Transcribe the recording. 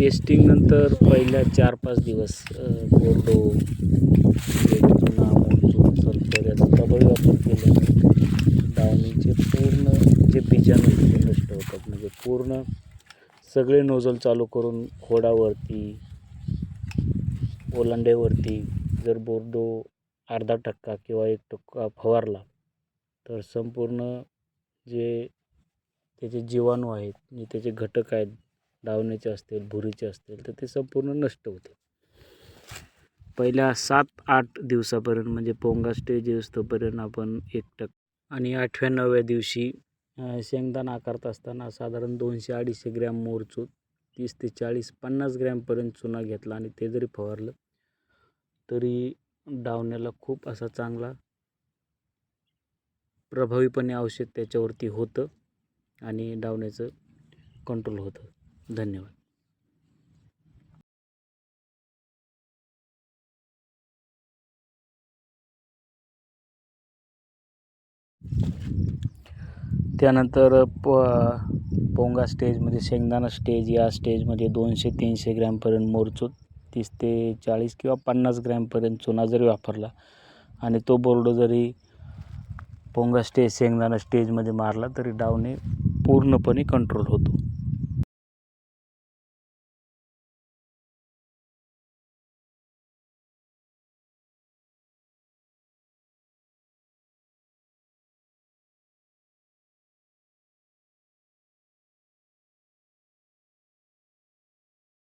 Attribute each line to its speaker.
Speaker 1: पेस्टिंगनंतर पहिल्या चार पाच दिवस अ, बोर्डो म्हणजे सल्फर याचा प्रबळ वापर केल्याने डावणीचे पूर्ण जे बीजाणू ते नष्ट होतात. म्हणजे पूर्ण सगळे नोझल चालू करून खोडावरती ओलांड्यावरती जर बोर्डो अर्धा टक्का किंवा एक टक्का फवारला तर संपूर्ण जे त्याचे जीवाणू आहेत जे त्याचे घटक आहेत डावण्याचे असतील भुरीचे असतील तर ते संपूर्ण नष्ट होते पहिल्या सात आठ दिवसापर्यंत म्हणजे पोंगा स्टेज येऊस्तोपर्यंत आपण एक टक आणि आठव्या नवव्या दिवशी शेंगदाणा आकारत असताना साधारण दोनशे अडीचशे ग्रॅम मोरचूत तीस ते चाळीस पन्नास ग्रॅमपर्यंत चुना घेतला आणि ते जरी फवारलं तरी डावण्याला खूप असा चांगला प्रभावीपणे औषध त्याच्यावरती होतं आणि डावण्याचं कंट्रोल होतं. धन्यवाद. त्यानंतर प पोंगा स्टेजमध्ये शेंगदाणा स्टेज या स्टेजमध्ये दोनशे तीनशे ग्रॅमपर्यंत मोरचूत तीस ते चाळीस किंवा पन्नास ग्रॅमपर्यंत चुना जरी वापरला आणि तो बोर्ड जरी पोंगा स्टेज शेंगदाणा स्टेजमध्ये मारला तरी डावणे पूर्णपणे कंट्रोल होतो.